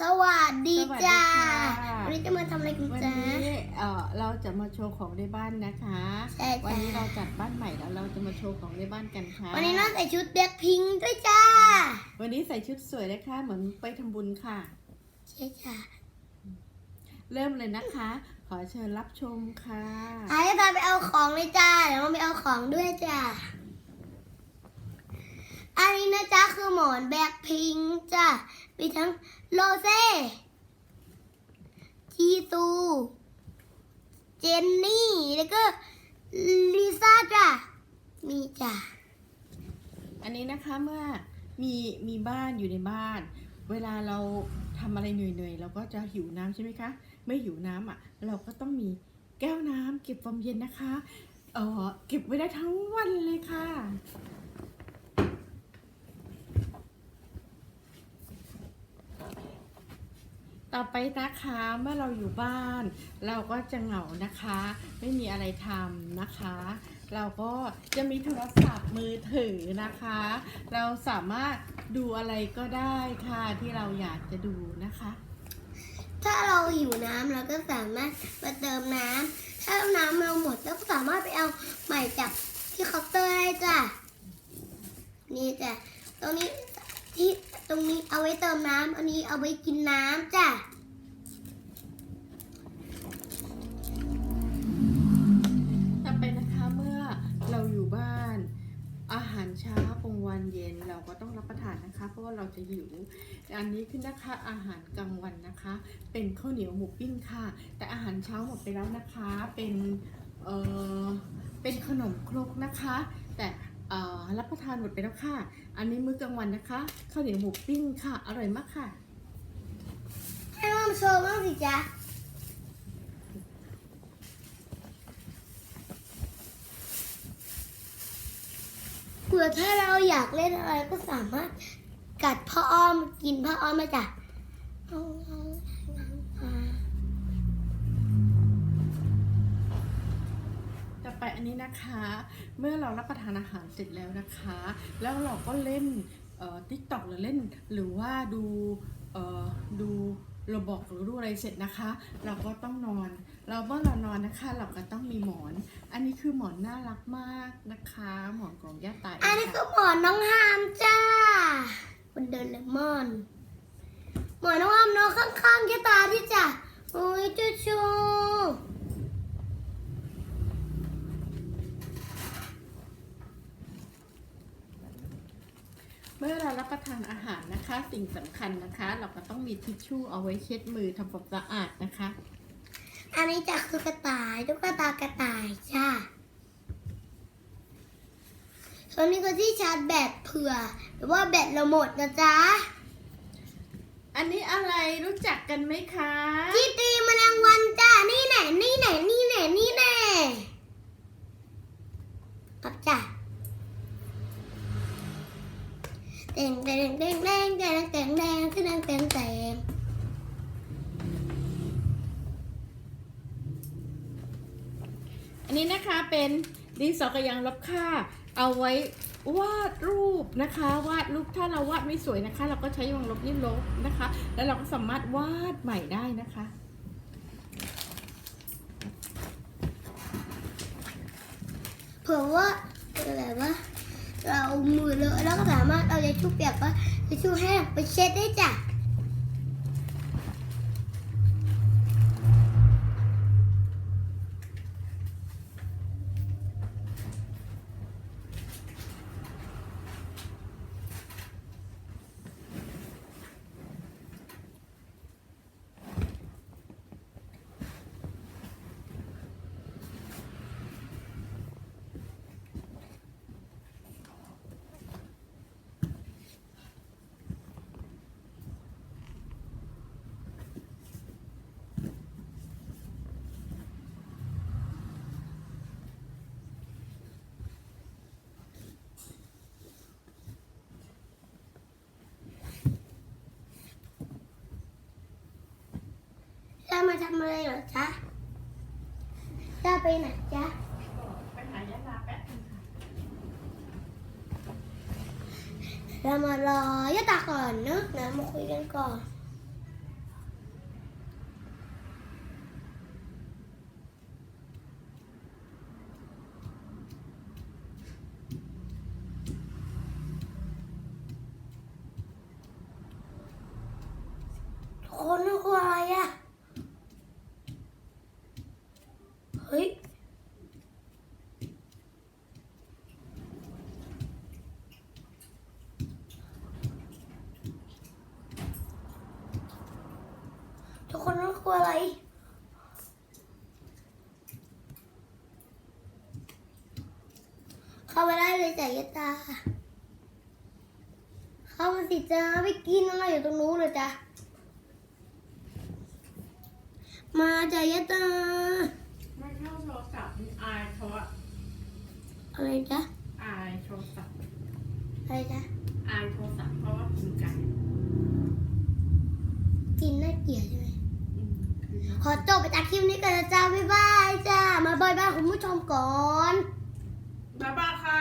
สวัสดีสวัสดีจ้าค่ะวันนี้จะมาทำอะไรกันวันจ้านี้เอ่อเราจะมาโชว์ของในบ้านนะคะ ใช่วันจ้านี้เราจัดบ้านใหม่แล้วเราจะมาโชว์ของในบ้านกันค่ะวันนี้น้องใส่ชุดแบล็คพิงค์ด้วยจ้าวันนี้ใส่ชุดสวยนะคะ เหมือนไปทำบุญค่ะ ใช่จ้าเริ่มเลยนะคะ ขอเชิญรับชมค่ะไอ้พาไปเอาของเลยจ้าเดี๋ยวมาไปเอาของด้วยจ้าอันนี้นะจ้าคือหมอนแบล็คพิงค์จ้า มีทั้งโรเซ่ จีตูเจนนี่ แล้วก็ลิซ่าจ้ามีจ้าอันนี้นะคะเมื่อมีมีบ้านอยู่ในบ้าน เวลาเราทำอะไรเหนื่อยๆเราก็จะหิวน้ำใช่ไหมคะ ไม่หิวน้ำอะ เราก็ต้องมีแก้วน้ำเก็บความเย็นนะคะ เออเก็บไว้ได้ทั้งวันเลยค่ะ ต่อไปนะคะเมื่อเราอยู่บ้าน เราก็จะเหงานะคะ ไม่มีอะไรทำนะคะ เราก็จะมีโทรศัพท์มือถือนะคะ เราสามารถดูอะไรก็ได้ค่ะที่เราอยากจะดูนะคะ ถ้าเราหิวน้ำเราก็สามารถมาเติมน้ำถ้าน้ำเราหมดเราก็สามารถไปเอาใหม่จากที่เคาน์เตอร์ได้จ้ะนี่จ้ะตรงนี้ที่ตรงนี้เอาไว้เติมน้ำอันนี้เอาไว้กิน จะหิว อันนี้คือนะคะอาหารกลางวันนะคะ เป็นข้าวเหนียวหมูปิ้งค่ะ แต่อาหารเช้าหมดไปแล้วนะคะ เป็นเออเป็นขนมครกนะคะ แต่รับประทานหมดไปแล้วค่ะ อันนี้มื้อกลางวันนะคะข้าวเหนียวหมูปิ้งค่ะ อร่อยมากค่ะให้น้องโชว์บ้างสิจ๊ะเผื่อถ้าเราอยากเล่นอะไรก็สามารถ กัดพ่ออ้อมกินพ่ออ้อมมาจ้ะต่อไปอันนี้นะคะ เมื่อเรารับประทานอาหารเสร็จแล้วนะคะ แล้วเราก็เล่นทิกตอกหรือเล่น หรือว่าดูเอ่อดูเราบอกหรือดูอะไรเสร็จนะคะ เราก็ต้องนอน เราเมื่อเรานอนนะคะ เราก็ต้องมีหมอน อันนี้คือหมอนน่ารักมากนะคะ หมอนของย่าตายอันนี้ค่ะคือหมอนน้องฮามจ้า บนเดินเลมอนหมอนน้องฮามนอนข้างๆแค่ตาที่จ้ะโอ้ยจูชูเมื่อเรารับประทานอาหารนะคะ สิ่งสำคัญนะคะ เราก็ต้องมีทิชชู่เอาไว้เช็ดมือทำความสะอาดนะคะ อันนี้จ้ะคือกระต่ายตุ๊กตากระต่ายจ้า ส่วนนี้คือที่ชาร์จแบตเผื่อหรือว่าแบตเราหมดนะจ๊ะ อันนี้อะไรรู้จักกันไหมคะ ที่ตีแมลงวันจ้านี่แน่นี่แน่นี่แน่นี่แน่เอาจ้ะแดงแดงแดงแดงแดงแดงแดงแดงแดงแดงอันนี้นะคะเป็นดินสอกระยังลบค่า เอาไว้วาดรูปนะคะ วาดรูปถ้าเราวาดไม่สวยนะคะ เราก็ใช้ยางลบนี่ลบนะคะ แล้วเราก็สามารถวาดใหม่ได้นะคะเผื่อว่าอะไรวะเรามือเลอะแล้วก็สามารถเอาใจชู่เปียกว่าใจชู่แห้งไปเช็ดได้จ้ะำอะไรเหรอจ๊ะย่าไปไหนจ๊ะเรามารอย่าตาก่อนนอะนะมาคุยกันก่อนคนคืออะไรอะ เข้ามาได้เลยจ่ายตา เข้ามาสิจ้าไปกินอะไรอยู่ตรงนู้นเลยจ้ะ มาจ่ายตา ไม่เข้าโทรศัพท์อายเขาอะอะไรจ๊ะอายโทรศัพท์อะไรจ๊ะ อายโทรศัพท์เพราะว่ากินไก่ กินน่าเกลียดใช่ไหม อืมคื อขอจบไปจากคลิปนี้ก่อนนะจ้าบ๊ายบายจ้า มาบายบายคุณผู้ชมก่อน บ๊ายบายค่ะ